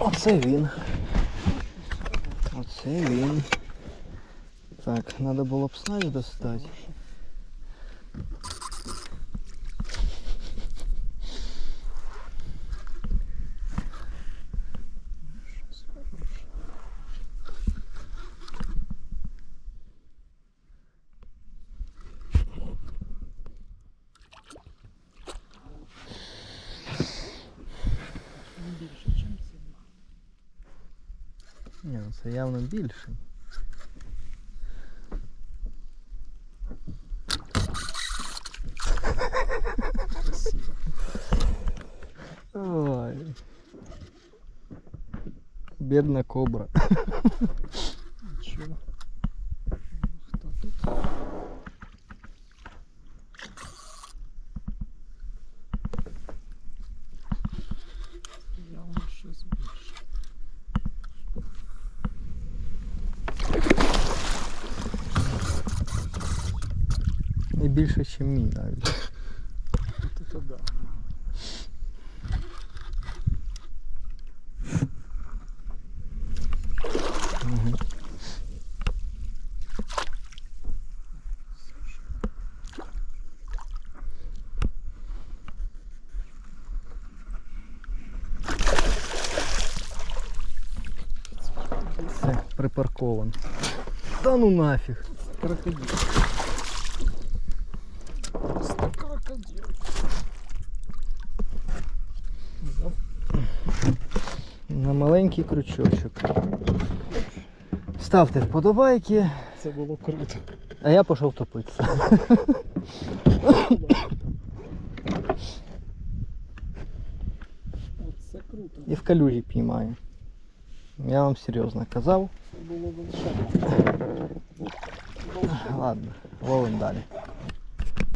Оце він. Оце він. Так, треба було б снаряд достати. Ні, ну це явно більше. Красиво. Ой. Бідна кобра. І більше, ніж мій навіть. От это да. Мгм. Все, припаркован. Та ну нафіг. Крокодил. На маленький крючочок. Ставте вподобайки, Це було круто. а я пішов топитися. Оце круто. І в калюжі піймаю. Я вам серйозно казав. Це було волшебно. Ладно, ловим далі.